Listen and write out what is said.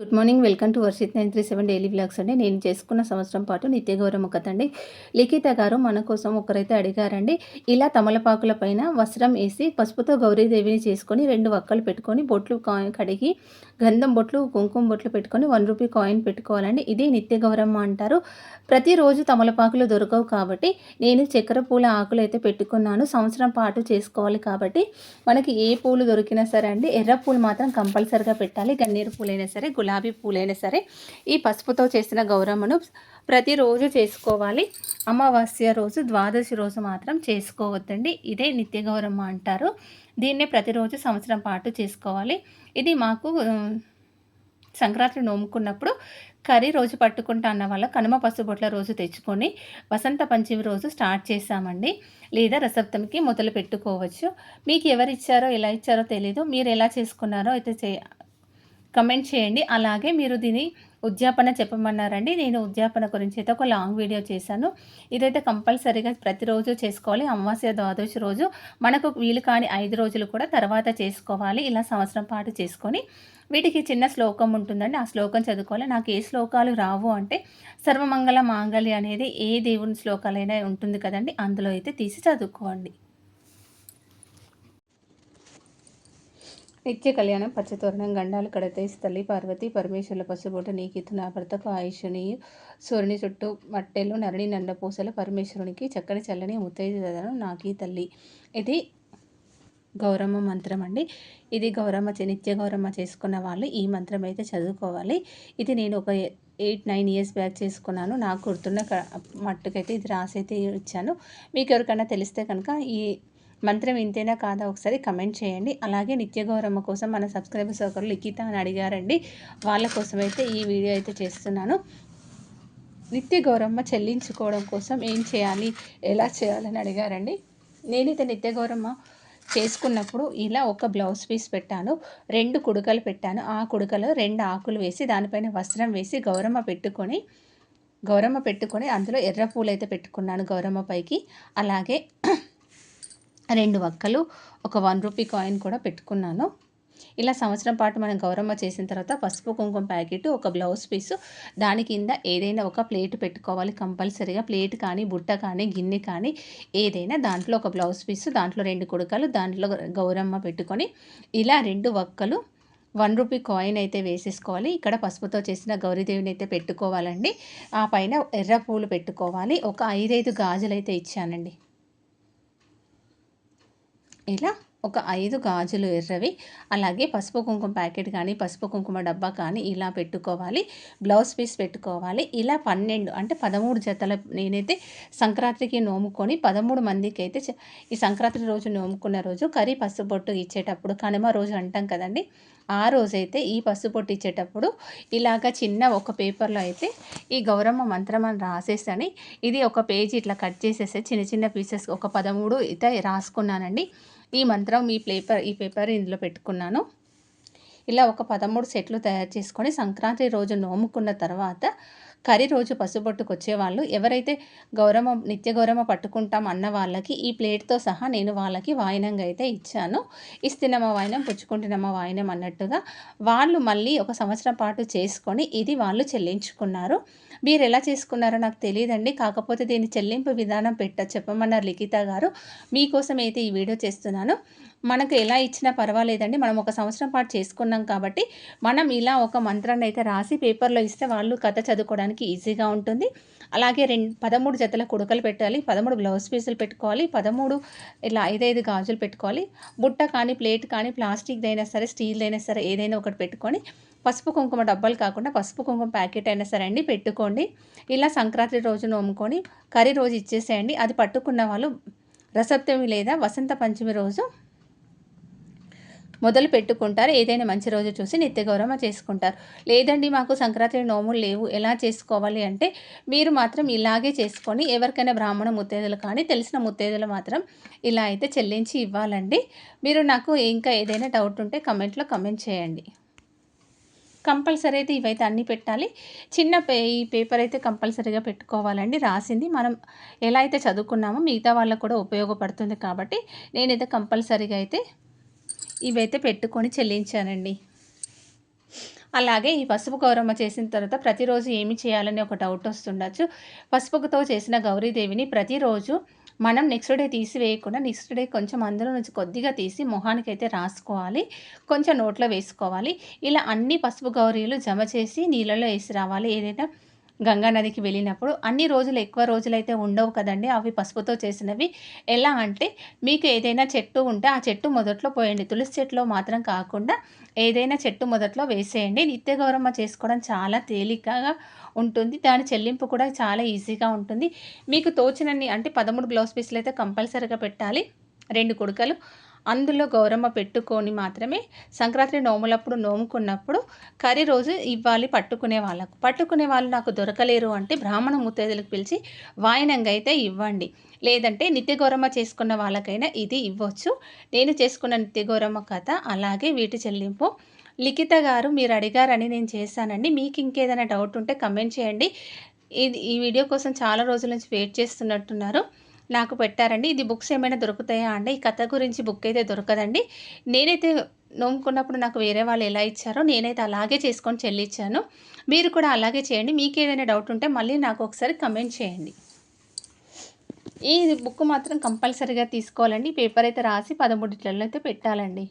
Good morning welcome to Varshith nine three seven daily blogs అండి. నేను చేసుకున్న సంవత్సరం పాటు నిత్య గౌరవ కథ అండి లిఖిత గారు మన కోసం ఒకరైతే అడిగారండి ఇలా తమలపాకుల పైన వస్త్రం వేసి పసుపుతో గౌరీదేవిని చేసుకొని రెండు వక్కలు పెట్టుకొని బొట్లు కడిగి గంధం బొట్లు కుంకుమ బొట్లు పెట్టుకొని వన్ రూపీ కాయిన్ పెట్టుకోవాలండి. ఇది నిత్య గౌరమ్మ అంటారు. ప్రతిరోజు తమలపాకులు దొరకవు కాబట్టి నేను చక్కెర పూల ఆకులు అయితే పెట్టుకున్నాను. సంవత్సరం పాటు చేసుకోవాలి కాబట్టి మనకి ఏ పూలు దొరికినా సరే అండి ఎర్ర పూలు మాత్రం కంపల్సరిగా పెట్టాలి. గన్నేరు పూలైనా సరే గులాబీ పూలైనా సరే ఈ పసుపుతో చేసిన గౌరమ్మను ప్రతిరోజు చేసుకోవాలి. అమావాస్య రోజు ద్వాదశి రోజు మాత్రం చేసుకోవద్దండి. ఇదే నిత్య గౌరమ్మ అంటారు. దీన్నే ప్రతిరోజు సంవత్సరం పాటు చేసుకోవాలి. ఇది మాకు సంక్రాంతి నోముకున్నప్పుడు కర్రీ రోజు పట్టుకుంటా అన్న వాళ్ళ కనుమ పసుబొట్ల రోజు తెచ్చుకొని వసంత పంచమి రోజు స్టార్ట్ చేశామండి. లేదా రసప్తమికి మొదలు పెట్టుకోవచ్చు. మీకు ఎవరు ఇచ్చారో ఎలా ఇచ్చారో తెలీదు. మీరు ఎలా చేసుకున్నారో అయితే చే కమెంట్ చేయండి. అలాగే మీరు దీని ఉద్యాపన చెప్పమన్నారండి. నేను ఉద్యాపన గురించి అయితే ఒక లాంగ్ వీడియో చేశాను. ఇదైతే కంపల్సరీగా ప్రతిరోజు చేసుకోవాలి. అమావాస్య ద్వాదశి రోజు మనకు వీలు కాని ఐదు రోజులు కూడా తర్వాత చేసుకోవాలి. ఇలా సంవత్సరం పాటు చేసుకొని వీటికి చిన్న శ్లోకం ఉంటుందండి. ఆ శ్లోకం చదువుకోవాలి. నాకు ఏ శ్లోకాలు రావు అంటే సర్వమంగళ మాంగళ్య అనేది ఏ దేవుని శ్లోకాలైనా ఉంటుంది కదండి. అందులో అయితే తీసి చదువుకోండి. నిత్య కళ్యాణం పచ్చతోరణం గండాలు కడతే తల్లి పార్వతి పరమేశ్వరుల పసుబోట నీకిత్తు నా భర్తకు ఆయుషుని సూర్యుని చుట్టూ మట్టెలు నరణి నండపూసల పరమేశ్వరునికి చక్కని చల్లని ముత్తైదను నాకీ తల్లి. ఇది గౌరమ్మ మంత్రం అండి. ఇది గౌరమ్మ నిత్య గౌరమ్మ చేసుకున్న వాళ్ళు ఈ మంత్రం అయితే చదువుకోవాలి. ఇది నేను ఒక ఎయిట్ నైన్ ఇయర్స్ బ్యాక్ చేసుకున్నాను. నాకు గుర్తున్న మట్టుకైతే ఇది రాసి అయితే ఇచ్చాను. మీకు ఎవరికైనా తెలిస్తే కనుక ఈ మంత్రం ఇంతేనా కాదా ఒకసారి కమెంట్ చేయండి. అలాగే నిత్య గౌరమ్మ కోసం మన సబ్స్క్రైబర్స్ ఒకరు లిఖిత అని అడిగారండి. వాళ్ళ కోసం అయితే ఈ వీడియో అయితే చేస్తున్నాను. నిత్య గౌరమ్మ చెల్లించుకోవడం కోసం ఏం చేయాలి ఎలా చేయాలని అడిగారండి. నేనైతే నిత్య గౌరమ్మ చేసుకున్నప్పుడు ఇలా ఒక బ్లౌజ్ పీస్ పెట్టాను. రెండు కుడుకలు పెట్టాను. ఆ కుడుకలో రెండు ఆకులు వేసి దానిపైన వస్త్రం వేసి గౌరమ్మ పెట్టుకొని గౌరమ్మ పెట్టుకొని అందులో ఎర్ర పూలు అయితే పెట్టుకున్నాను గౌరమ్మ పైకి. అలాగే రెండు వక్కలు ఒక వన్ రూపీ కాయిన్ కూడా పెట్టుకున్నాను. ఇలా సంవత్సరం పాటు మనం గౌరమ్మ చేసిన తర్వాత పసుపు కుంకుమ ప్యాకెట్ ఒక బ్లౌజ్ పీసు దాని కింద ఏదైనా ఒక ప్లేట్ పెట్టుకోవాలి కంపల్సరీగా. ప్లేట్ కానీ బుట్ట కానీ గిన్నె కానీ ఏదైనా దాంట్లో ఒక బ్లౌజ్ పీసు దాంట్లో రెండు కుడకలు దాంట్లో గౌరమ్మ పెట్టుకొని ఇలా రెండు వక్కలు వన్ రూపీ కాయిన్ అయితే వేసేసుకోవాలి. ఇక్కడ పసుపుతో చేసిన గౌరీదేవిని అయితే పెట్టుకోవాలండి. ఆ పైన ఎర్ర పూలు పెట్టుకోవాలి. ఒక ఐదైదు గాజులు అయితే ఇచ్చానండి. ఇలా ఒక ఐదు గాజులు ఎర్రవి అలాగే పసుపు కుంకుమ ప్యాకెట్ కానీ పసుపు కుంకుమ డబ్బా కానీ ఇలా పెట్టుకోవాలి. బ్లౌజ్ పీస్ పెట్టుకోవాలి. ఇలా పన్నెండు అంటే పదమూడు జతల నేనైతే సంక్రాంతికి నోముకొని పదమూడు మందికి అయితే ఈ సంక్రాంతి రోజు నోముకున్న రోజు కర్రీ పసుపొట్టు ఇచ్చేటప్పుడు కనుమ రోజు అంటాం కదండి ఆ రోజైతే ఈ పసుపొట్టు ఇచ్చేటప్పుడు ఇలాగ చిన్న ఒక పేపర్లో అయితే ఈ గౌరమ్మ మంత్రం అని రాసేసని ఇది ఒక పేజీ ఇట్లా కట్ చేసేసి చిన్న చిన్న పీసెస్ ఒక పదమూడు అయితే రాసుకున్నానండి. ఈ మంత్రం ఈ పేపర్ ఈ పేపర్ ఇందులో పెట్టుకున్నాను. ఇలా ఒక పదమూడు సెట్లు తయారు చేసుకొని సంక్రాంతి రోజు నోముకున్న తర్వాత కర్రీ రోజు పసుబొట్టుకు వాళ్ళు. ఎవరైతే గౌరవ నిత్య గౌరవ పట్టుకుంటాం అన్న వాళ్ళకి ఈ ప్లేట్తో సహా నేను వాళ్ళకి వాయినంగా అయితే ఇచ్చాను. ఇస్తున్నమ్మ వాయినం పుచ్చుకుంటున్నమ్మ వాయినం అన్నట్టుగా వాళ్ళు మళ్ళీ ఒక సంవత్సరం పాటు చేసుకొని ఇది వాళ్ళు చెల్లించుకున్నారు. మీరు ఎలా చేసుకున్నారో నాకు తెలియదండి. కాకపోతే దీని చెల్లింపు విధానం పెట్ట చెప్పమన్నారు లిఖిత గారు. మీకోసం అయితే ఈ వీడియో చేస్తున్నాను. మనకు ఎలా ఇచ్చినా పర్వాలేదండి. మనం ఒక సంవత్సరం పాటు చేసుకున్నాం కాబట్టి మనం ఇలా ఒక మంత్రాన్ని అయితే రాసి పేపర్లో ఇస్తే వాళ్ళు కథ చదువుకోవడానికి ఈజీగా ఉంటుంది. అలాగే రెండు పదమూడు జతల కుడకలు పెట్టాలి పదమూడు బ్లౌజ్ పీసులు పెట్టుకోవాలి పదమూడు ఇలా ఐదైదు గాజులు పెట్టుకోవాలి. బుట్ట కానీ ప్లేట్ కానీ ప్లాస్టిక్దైనా సరే స్టీల్దైనా అయినా సరే ఏదైనా ఒకటి పెట్టుకొని పసుపు కుంకుమ డబ్బాలు కాకుండా పసుపు కుంకుమ ప్యాకెట్ అయినా సరే అండి పెట్టుకోండి. ఇలా సంక్రాంతి రోజు నోముకొని కర్రీ రోజు ఇచ్చేసేయండి. అది పట్టుకున్న వాళ్ళు రసప్తమి లేదా వసంత పంచమి రోజు మొదలు పెట్టుకుంటారు. ఏదైనా మంచి రోజు చూసి నిత్య గౌరవ చేసుకుంటారు. లేదండి మాకు సంక్రాంతి నోములు లేవు. ఎలా చేసుకోవాలి అంటే మీరు మాత్రం ఇలాగే చేసుకొని ఎవరికైనా బ్రాహ్మణ ముత్తేదులు కానీ తెలిసిన ముత్తేదులు మాత్రం ఇలా అయితే చెల్లించి ఇవ్వాలండి. మీరు నాకు ఇంకా ఏదైనా డౌట్ ఉంటే కమెంట్లో కమెంట్ చేయండి. కంపల్సరీ అయితే ఇవైతే అన్నీ పెట్టాలి. చిన్న పే ఈ పేపర్ అయితే కంపల్సరీగా పెట్టుకోవాలండి. రాసింది మనం ఎలా అయితే చదువుకున్నామో మిగతా వాళ్ళకు కూడా ఉపయోగపడుతుంది కాబట్టి నేనైతే కంపల్సరీగా అయితే ఇవైతే పెట్టుకొని చెల్లించానండి. అలాగే ఈ పసుపు గౌరమ్మ చేసిన తర్వాత ప్రతిరోజు ఏమి చేయాలని ఒక డౌట్ వస్తుండొచ్చు. పసుపుతో చేసిన గౌరీదేవిని ప్రతిరోజు మనం నెక్స్ట్ డే తీసివేయకుండా నెక్స్ట్ డే కొంచెం అందులో నుంచి కొద్దిగా తీసి మొహానికి అయితే రాసుకోవాలి. కొంచెం నోట్లో వేసుకోవాలి. ఇలా అన్ని పసుపు గౌరీలు జమ చేసి నీళ్ళలో వేసి రావాలి. ఏదైనా గంగా నదికి వెళ్ళినప్పుడు అన్ని రోజులు ఎక్కువ రోజులైతే ఉండవు కదండి. అవి పసుపుతో చేసినవి. ఎలా అంటే మీకు ఏదైనా చెట్టు ఉంటే ఆ చెట్టు మొదట్లో పోయండి. తులసి చెట్టులో మాత్రం కాకుండా ఏదైనా చెట్టు మొదట్లో వేసేయండి. నిత్య గౌరమ్మ చేసుకోవడం చాలా తేలికగా ఉంటుంది. దాని చెల్లింపు కూడా చాలా ఈజీగా ఉంటుంది. మీకు తోచినన్ని అంటే పదమూడు బ్లౌజ్ పీసులు అయితే కంపల్సరీగా పెట్టాలి. రెండు కుడుకలు. అందులో గౌరమ్మ పెట్టుకొని మాత్రమే సంక్రాంతి నోములప్పుడు నోముకున్నప్పుడు కర్రీ రోజు ఇవ్వాలి పట్టుకునే వాళ్ళకు. పట్టుకునే వాళ్ళు నాకు దొరకలేరు అంటే బ్రాహ్మణ ముత్తైదులకు పిలిచి వాయినంగా అయితే ఇవ్వండి. లేదంటే నిత్యగౌరమ్మ చేసుకున్న వాళ్ళకైనా ఇది ఇవ్వచ్చు. నేను చేసుకున్న నిత్యగౌరమ్మ కథ అలాగే వీటి చెల్లింపు. లిఖిత గారు మీరు అడిగారని నేను చేశానండి. మీకు ఇంకేదైనా డౌట్ ఉంటే కమెంట్ చేయండి. ఇది ఈ వీడియో కోసం చాలా రోజుల నుంచి వెయిట్ చేస్తున్నట్టున్నారు. నాకు పెట్టారండి. ఇది బుక్స్ ఏమైనా దొరుకుతాయా అండి ఈ కథ గురించి బుక్ అయితే దొరకదండి. నేనైతే నోముకున్నప్పుడు నాకు వేరే వాళ్ళు ఎలా ఇచ్చారో నేనైతే అలాగే చేసుకొని చెల్లించాను మీరు కూడా అలాగే చేయండి. మీకు ఏదైనా డౌట్ ఉంటే మళ్ళీ నాకు ఒకసారి కమెంట్ చేయండి. ఈ బుక్ మాత్రం కంపల్సరీగా తీసుకోవాలండి. పేపర్ అయితే రాసి పదమూడిట్లలో అయితే పెట్టాలండి.